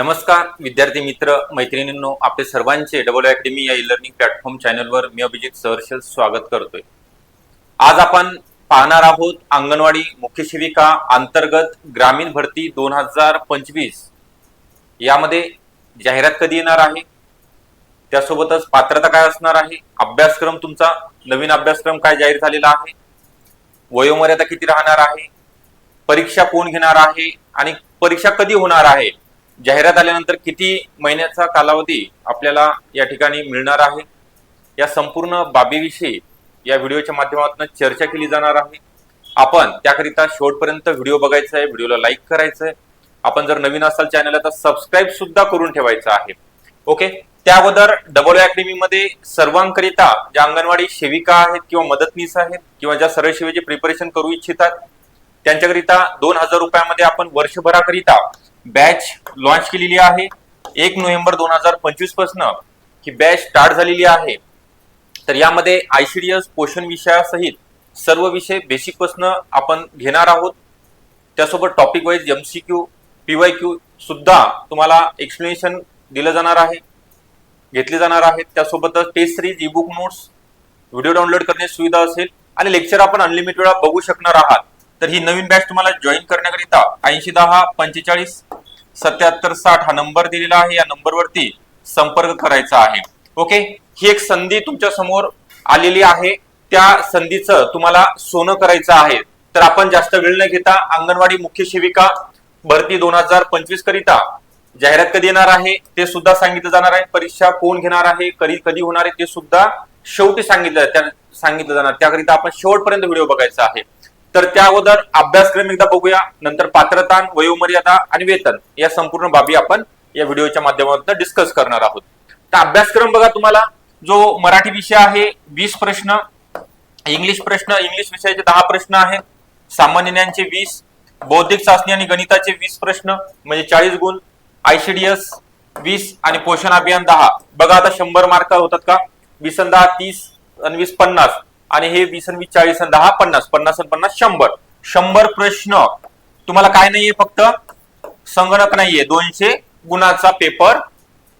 नमस्कार विद्यार्थी मित्र मैत्रिणींनो आपले सर्वांचे डबल अकॅडमी या ई लर्निंग प्लॅटफॉर्म चॅनलवर मी अभिजित सहर्ष स्वागत करतोय. आज आपण पाहणार आहोत अंगणवाडी मुख्य सेविका अंतर्गत ग्रामीण भरती दोन हजार पंचवीस. यामध्ये जाहिरात कधी येणार आहे? त्यासोबतच पात्रता काय असणार आहे? अभ्यासक्रम तुमचा नवीन अभ्यासक्रम काय जाहीर झालेला आहे? वयोमर्यादा किती राहणार आहे? परीक्षा कोण घेणार आहे? आणि परीक्षा कधी होणार आहे? जाहिरात आल्यानंतर किती महिन्याचा कालावधी आपल्याला या ठिकाणी मिळणार आहे? या संपूर्ण बाबीविषयी या व्हिडिओच्या माध्यमातून चर्चा केली जाणार आहे. आपण त्याकरिता शेवटपर्यंत व्हिडिओ बघायचा आहे व्हिडिओला लाईक करायचं आहे. आपण जर नवीन असाल चॅनलला तर सबस्क्राईब सुद्धा करून ठेवायचं आहे. ओके? त्या अगोदर डबल अकॅडमी मध्ये सर्वांकरिता ज्या अंगणवाडी सेविका आहेत किंवा मदतनीस आहेत किंवा ज्या सरळ सेवेचे प्रिपरेशन करू इच्छितात त्यांच्याकरिता दोन हजार रुपयामध्ये आपण वर्षभराकरिता बॅच लॉन्च केलेली आहे. एक नोव्हेंबर दोन हजार पंचवीसपासून ही बॅच स्टार्ट झालेली आहे. तर यामध्ये आयसीडीएस पोषण विषयासहित सर्व विषय बेसिकपासून आपण घेणार आहोत. त्यासोबत topic wise MCQ PY Q सुद्धा तुम्हाला एक्सप्लेनेशन दिलं जाणार आहे. घेतले जाणार आहेत त्यासोबतच test series e book notes video download करण्याची सुविधा असेल आणि लेक्चर आपण अनलिमिटेड वेळा बघू शकणार आहात. तर ही नवीन बॅच तुम्हाला जॉईन करण्याकरिता ऐंशी दहा पंचेचाळीस सत्याहत्तर साठ हा नंबर दिलेला आहे. या नंबरवरती संपर्क करायचा आहे. ओके? ही एक संधी तुमच्यासमोर आलेली आहे. त्या संधीचं तुम्हाला सोनं करायचं आहे. तर आपण जास्त वेळ न घेता अंगणवाडी मुख्य सेविका भरती दोन हजार पंचवीस करिता जाहिरात कधी येणार आहे ते सुद्धा सांगितलं जाणार आहे. परीक्षा कोण घेणार आहे कधी कधी होणार आहे ते सुद्धा शेवटी सांगितलं त्या सांगितलं जाणार. त्याकरिता आपण शेवटपर्यंत व्हिडिओ बघायचा आहे. तर त्या अगोदर अभ्यासक्रम एकदा बघूया नंतर पात्रता वयोमर्यादा आणि वेतन या संपूर्ण बाबी आपण या व्हिडिओच्या माध्यमातून डिस्कस करणार आहोत. तर अभ्यासक्रम बघा तुम्हाला जो मराठी विषय आहे वीस प्रश्न इंग्लिश प्रश्न इंग्लिश विषयाचे दहा प्रश्न आहेत सामान्य ज्ञानचे वीस बौद्धिक चाचणी आणि गणिताचे वीस प्रश्न म्हणजे चाळीस गुण आयसीडीएस वीस आणि पोषण अभियान दहा. बघा आता शंभर मार्क होतात का? वीस दहा तीस आणि वीस पन्नास. आणि हे वीस आणि वीस चाळीस आणि दहा पन्नास पन्नास आणि पन्नास शंभर. शंभर प्रश्न. तुम्हाला काय नाहीये फक्त? संगणक नाहीये. दोनशे गुणाचा पेपर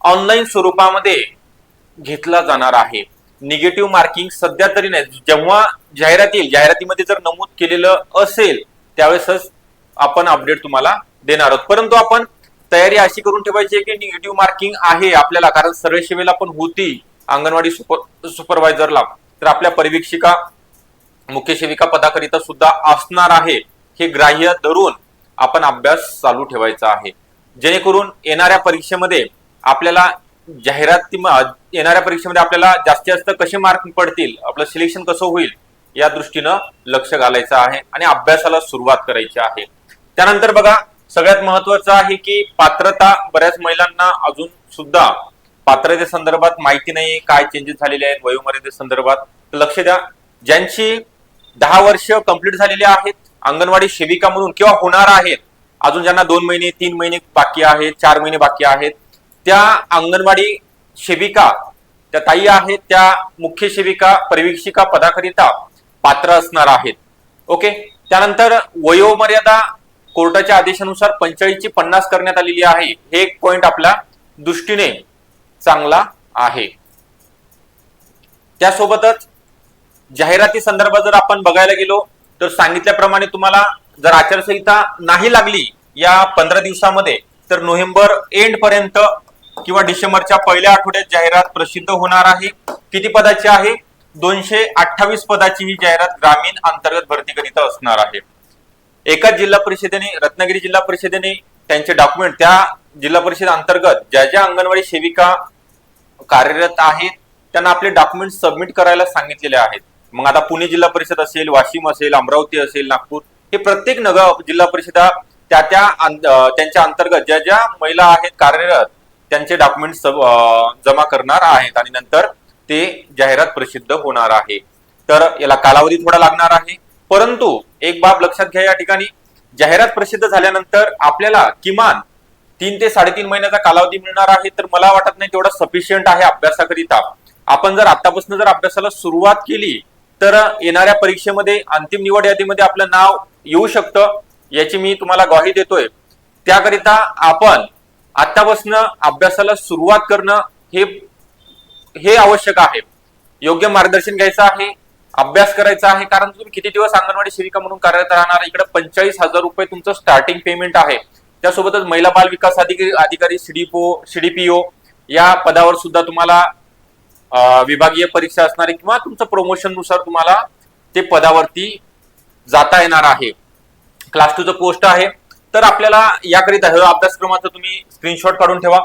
ऑनलाईन स्वरूपामध्ये घेतला जाणार आहे. निगेटिव्ह मार्किंग सध्या तरी नाही. जेव्हा जाहिरात येईल जाहिरातीमध्ये जर नमूद केलेलं असेल त्यावेळेसच आपण अपडेट तुम्हाला देणार आहोत. परंतु आपण तयारी अशी करून ठेवायची की निगेटिव्ह मार्किंग आहे आपल्याला कारण सरळ सेवेला पण होती अंगणवाडी सुपर सुपरवायझरला तर आपल्या परिवीक्षिका मुख्य सेविका पदाकरिता सुद्धा असणार आहे. हे ग्राह्य धरून आपण अभ्यास चालू ठेवायचा आहे. जेणेकरून येणाऱ्या परीक्षेमध्ये आपल्याला जाहिराती येणाऱ्या परीक्षेमध्ये आपल्याला जास्तीत जास्त कसे मार्क पडतील आपलं सिलेक्शन कसं होईल या दृष्टीनं लक्ष घालायचं आहे आणि अभ्यासाला सुरुवात करायची आहे. त्यानंतर बघा सगळ्यात महत्वाचं आहे की पात्रता बऱ्याच महिलांना अजून सुद्धा पात्रते संदर्भात माहिती नाही काय चेंजेस झालेले आहेत वयोमर्यादे संदर्भात. लक्ष द्या. ज्यांची दहा वर्ष कंप्लीट झालेली आहेत अंगणवाडी सेविका म्हणून किंवा होणार आहेत अजून ज्यांना दोन महिने तीन महिने बाकी आहेत चार महिने बाकी आहेत त्या अंगणवाडी सेविका त्या ताई आहेत त्या मुख्य सेविका परिवीक्षिका पदाकरिता पात्र असणार आहेत. ओके? त्यानंतर वयोमर्यादा कोर्टाच्या आदेशानुसार पंचाळीसची पन्नास करण्यात आलेली आहे. हे एक पॉइंट आपल्या दृष्टीने चांगला आहे. त्यासोबतच जाहिराती संदर्भात जर आपण बघायला गेलो तर सांगितल्याप्रमाणे तुम्हाला जर आचारसंहिता नाही लागली या पंधरा दिवसामध्ये तर नोव्हेंबर एंड पर्यंत किंवा डिसेंबरच्या पहिल्या आठवड्यात जाहिरात प्रसिद्ध होणार आहे. किती पदाची आहे? दोनशे अठ्ठावीस पदाची ही जाहिरात ग्रामीण अंतर्गत भरतीकरिता असणार आहे. एकाच जिल्हा परिषदेने रत्नागिरी जिल्हा परिषदेने त्यांचे डॉक्युमेंट त्या जिल्हा परिषद अंतर्गत ज्या ज्या अंगणवाडी सेविका कार्यरत आहेत त्यांना आपले डॉक्युमेंट सबमिट करायला सांगितलेले आहेत. मग आता पुणे जिल्हा परिषद असेल वाशिम असेल अमरावती असेल नागपूर हे प्रत्येक नगर जिल्हा परिषदा त्या त्या त्यांच्या अंतर्गत ज्या ज्या महिला आहेत कार्यरत त्यांचे डॉक्युमेंट जमा करणार आहेत आणि नंतर ते जाहिरात प्रसिद्ध होणार आहे. तर याला कालावधी थोडा लागणार आहे. परंतु एक बाब लक्षात घ्या या ठिकाणी. जाहिरात प्रसिद्ध झाल्यानंतर आपल्याला किमान तीन ते साडेतीन महिन्याचा कालावधी मिळणार आहे तर मला वाटत नाही तेवढा सफिशियंट आहे अभ्यासाकरिता. आपण जर आतापासून जर अभ्यासाला सुरुवात केली तर येणाऱ्या परीक्षेमध्ये अंतिम निवड यादीमध्ये आपलं नाव येऊ शकतं याची मी तुम्हाला ग्वाही देतोय. त्याकरिता आपण आतापासून अभ्यासाला सुरुवात करणं हे हे आवश्यक आहे. योग्य मार्गदर्शन घ्यायचं आहे अभ्यास करायचा आहे कारण तुम्ही किती दिवस अंगणवाडी सेविका म्हणून कार्यरत राहणार? इकडे पंचेचाळीस हजार रुपये तुमचं स्टार्टिंग पेमेंट आहे. त्यासोबतच महिला बाल विकास अधिकारी अधिकारी सीडीपो सीडीपीओ या पदावर सुद्धा तुम्हाला विभागीय परीक्षा असणारी किंवा तुमचं प्रमोशननुसार तुम्हाला ते पदावरती जाता येणार आहे. क्लास टूचं पोस्ट आहे. तर आपल्याला याकरिता हे अभ्यासक्रमाचा तुम्ही स्क्रीनशॉट काढून ठेवा.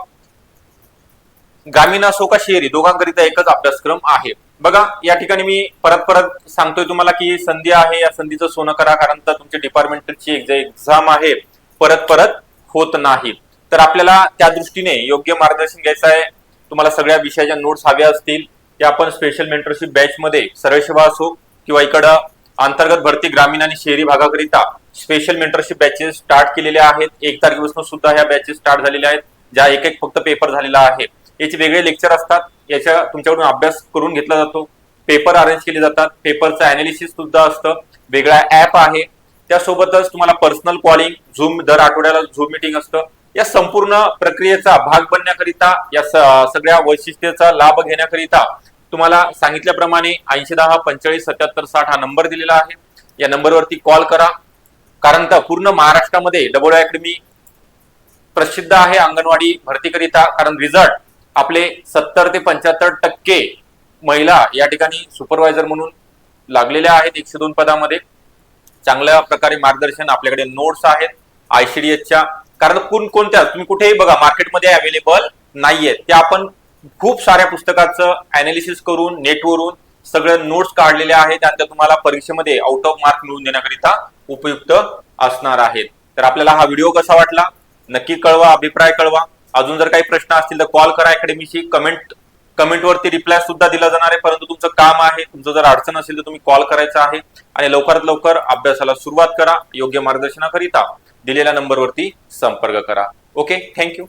ग्रामीण असो का शहरी दोघांकरिता एकच अभ्यासक्रम आहे. बघा या ठिकाणी मी परत परत सांगतोय तुम्हाला की संधी आहे या संधीचं सोनं करा कारण तर तुमची डिपार्टमेंटची एक्झाम आहे. परत परत होत नाही. तर आपल्याला त्या दृष्टीने योग्य मार्गदर्शन घ्यायचं आहे. तुम्हाला सगळ्या विषयाच्या नोट्स हव्या असतील त्या आपण स्पेशल मेंटरशिप बॅच मध्ये सरळसेवा असो किंवा इकडं अंतर्गत भरती ग्रामीण आणि शहरी भागाकरिता स्पेशल मेंटरशिप बॅचेस स्टार्ट केलेल्या आहेत. एक तारखेपासून सुद्धा ह्या बॅचेस स्टार्ट झालेल्या आहेत ज्या एक एक फक्त पेपर झालेला आहे. याचे वेगळे लेक्चर असतात. याच्या तुमच्याकडून अभ्यास करून घेतला जातो. पेपर अरेंज केले जातात. पेपरचं अनालिसिस सुद्धा असतं. वेगळा ऍप आहे. त्यासोबतच तुम्हाला पर्सनल कॉलिंग झूम दर आठवड्याला झूम मिटिंग असतं. या संपूर्ण प्रक्रियेचा भाग बनण्याकरिता या सगळ्या वैशिष्ट्याचा लाभ घेण्याकरिता तुम्हाला सांगितल्याप्रमाणे ऐंशी दहा पंचेचाळीस सत्याहत्तर साठ हा नंबर दिलेला आहे. या नंबरवरती कॉल करा. कारण तर पूर्ण महाराष्ट्रामध्ये डबल अकॅडमी प्रसिद्ध आहे अंगणवाडी भरतीकरिता. कारण रिझल्ट आपले सत्तर ते पंच्याहत्तर टक्के महिला या ठिकाणी सुपरवायझर म्हणून लागलेल्या आहेत एकशे दोन पदामध्ये. चांगल्या प्रकारे मार्गदर्शन आपल्याकडे नोट्स आहेत. आयसीडीएसच्या कारण कोणकोणत्या तुम्ही कुठेही बघा मार्केटमध्ये अवेलेबल नाहीयेत. त्या आपण खूप साऱ्या पुस्तकाचं अनालिसिस करून नेटवरून सगळं नोट्स काढलेल्या आहेत. आणि त्या तुम्हाला परीक्षेमध्ये आउट ऑफ मार्क मिळवून देण्याकरिता उपयुक्त असणार आहेत. तर आपल्याला हा व्हिडिओ कसा वाटला? नक्की कळवा अभिप्राय कळवा. अजून जर काही प्रश्न असतील तर कॉल करा अकॅडमीशी कमेंट कमेंटवरती रिप्लाय सुद्धा दिला जाणार आहे. परंतु तुमचं काम आहे तुमचं जर अडचण असेल तर तुम्ही कॉल करायचा आहे. आणि लवकरात लवकर अभ्यासाला सुरुवात करा योग्य मार्गदर्शनाकरिता दिलेल्या नंबरवरती संपर्क करा. Okay thank you